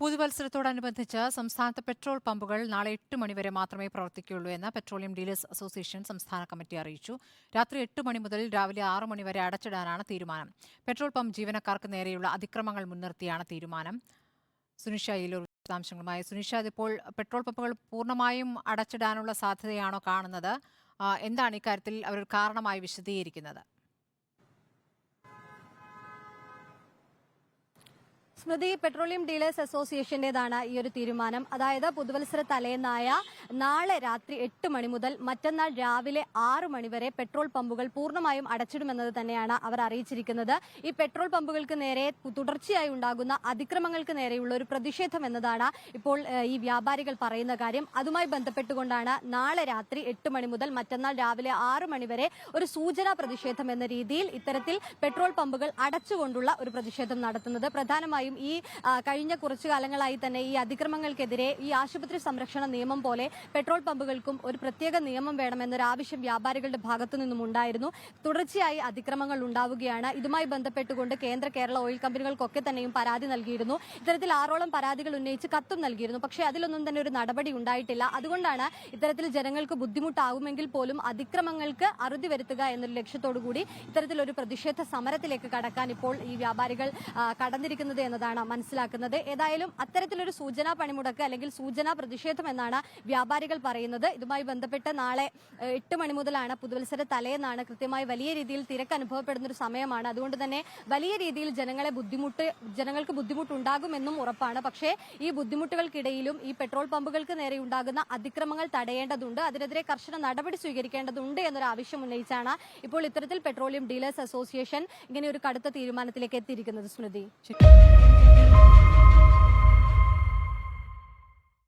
പുതുവത്സരത്തോടനുബന്ധിച്ച് സംസ്ഥാനത്ത് പെട്രോൾ പമ്പുകൾ നാളെ എട്ട് മണിവരെ മാത്രമേ പ്രവർത്തിക്കുകയുള്ളൂ എന്ന് പെട്രോളിയം ഡീലേഴ്സ് അസോസിയേഷൻ സംസ്ഥാന കമ്മിറ്റി അറിയിച്ചു. രാത്രി എട്ട് മണി മുതൽ രാവിലെ ആറ് മണിവരെ അടച്ചിടാനാണ് തീരുമാനം. പെട്രോൾ പമ്പ് ജീവനക്കാർക്ക് നേരെയുള്ള അതിക്രമങ്ങൾ മുൻനിർത്തിയാണ് തീരുമാനം. സുനിഷ ഈലൂർ വിശദാംശങ്ങളുമായി. സുനിഷ ഇതിപ്പോൾ പെട്രോൾ പമ്പുകൾ പൂർണമായും അടച്ചിടാനുള്ള സാധ്യതയാണോ കാണുന്നത്? എന്താണ് ഇക്കാര്യത്തിൽ അവർ കാരണമായി വിശദീകരിക്കുന്നത്? സ്മൃതി പെട്രോളിയം ഡീലേഴ്സ് അസോസിയേഷന്റേതാണ് ഈ ഒരു തീരുമാനം. അതായത് പുതുവത്സര തലേന്നായ നാളെ രാത്രി എട്ട് മണി മുതൽ മറ്റന്നാൾ രാവിലെ ആറ് മണിവരെ പെട്രോൾ പമ്പുകൾ പൂർണമായും അടച്ചിടുമെന്നത് തന്നെയാണ് അവർ അറിയിച്ചിരിക്കുന്നത്. ഈ പെട്രോൾ പമ്പുകൾക്ക് നേരെ തുടർച്ചയായി ഉണ്ടാകുന്ന അതിക്രമങ്ങൾക്ക് നേരെയുള്ള ഒരു പ്രതിഷേധം എന്നതാണ് ഇപ്പോൾ ഈ വ്യാപാരികൾ പറയുന്ന കാര്യം. അതുമായി ബന്ധപ്പെട്ടുകൊണ്ടാണ് നാളെ രാത്രി എട്ട് മണി മുതൽ മറ്റന്നാൾ രാവിലെ ആറ് മണിവരെ ഒരു സൂചനാ പ്രതിഷേധം എന്ന രീതിയിൽ ഇത്തരത്തിൽ പെട്രോൾ പമ്പുകൾ അടച്ചുകൊണ്ടുള്ള ഒരു പ്രതിഷേധം നടത്തുന്നത്. പ്രധാനമായും ഈ കഴിഞ്ഞ കുറച്ചു കാലങ്ങളായി തന്നെ ഈ അതിക്രമങ്ങൾക്കെതിരെ ഈ ആശുപത്രി സംരക്ഷണ നിയമം പോലെ പെട്രോൾ പമ്പുകൾക്കും ഒരു പ്രത്യേക നിയമം വേണമെന്നൊരു ആവശ്യം വ്യാപാരികളുടെ ഭാഗത്തു നിന്നും ഉണ്ടായിരുന്നു. തുടർച്ചയായി അതിക്രമങ്ങൾ ഉണ്ടാവുകയാണ്. ഇതുമായി ബന്ധപ്പെട്ടുകൊണ്ട് കേന്ദ്ര കേരള ഓയിൽ കമ്പനികൾക്കൊക്കെ തന്നെയും പരാതി നൽകിയിരുന്നു. ഇത്തരത്തിൽ ആറോളം പരാതികൾ ഉന്നയിച്ച് കത്തും നൽകിയിരുന്നു. പക്ഷേ അതിലൊന്നും തന്നെ ഒരു നടപടി ഉണ്ടായിട്ടില്ല. അതുകൊണ്ടാണ് ഇത്തരത്തിൽ ജനങ്ങൾക്ക് ബുദ്ധിമുട്ടാകുമെങ്കിൽ പോലും അതിക്രമങ്ങൾക്ക് അറുതി വരുത്തുക എന്നൊരു ലക്ഷ്യത്തോടുകൂടി ഇത്തരത്തിലൊരു പ്രതിഷേധ സമരത്തിലേക്ക് കടക്കാൻ ഇപ്പോൾ ഈ വ്യാപാരികൾ കടന്നിരിക്കുന്നത് കടന്നിരിക്കുന്നത് എന്നതാണ് മനസ്സിലാക്കുന്നത്. ഏതായാലും അത്തരത്തിലൊരു സൂചനാ പണിമുടക്ക് അല്ലെങ്കിൽ സൂചനാ പ്രതിഷേധം എന്നാണ് വ്യാപാരികൾ പറയുന്നത്. ഇതുമായി ബന്ധപ്പെട്ട് നാളെ എട്ട് മണി മുതലാണ് പുതുവത്സര തലേന്നാണ് കൃത്യമായി വലിയ രീതിയിൽ തിരക്ക് അനുഭവപ്പെടുന്ന ഒരു സമയമാണ്. അതുകൊണ്ട് തന്നെ വലിയ രീതിയിൽ ജനങ്ങളെ ബുദ്ധിമുട്ട് ജനങ്ങൾക്ക് ബുദ്ധിമുട്ടുണ്ടാകുമെന്നും ഉറപ്പാണ്. പക്ഷേ ഈ ബുദ്ധിമുട്ടുകൾക്കിടയിലും ഈ പെട്രോൾ പമ്പുകൾക്ക് നേരെ ഉണ്ടാകുന്ന അതിക്രമങ്ങൾ തടയേണ്ടതുണ്ട്. അതിനെതിരെ കർശന നടപടി സ്വീകരിക്കേണ്ടതുണ്ട് എന്നൊരു ആവശ്യം ഉന്നയിച്ചാണ് ഇപ്പോൾ ഇത്തരത്തിൽ പെട്രോളിയം ഡീലേഴ്സ് അസോസിയേഷൻ ഇങ്ങനെ ഒരു കടുത്ത തീരുമാനത്തിലേക്ക് എത്തിയിരിക്കുന്നത്. സ്മൃതി. Thank you.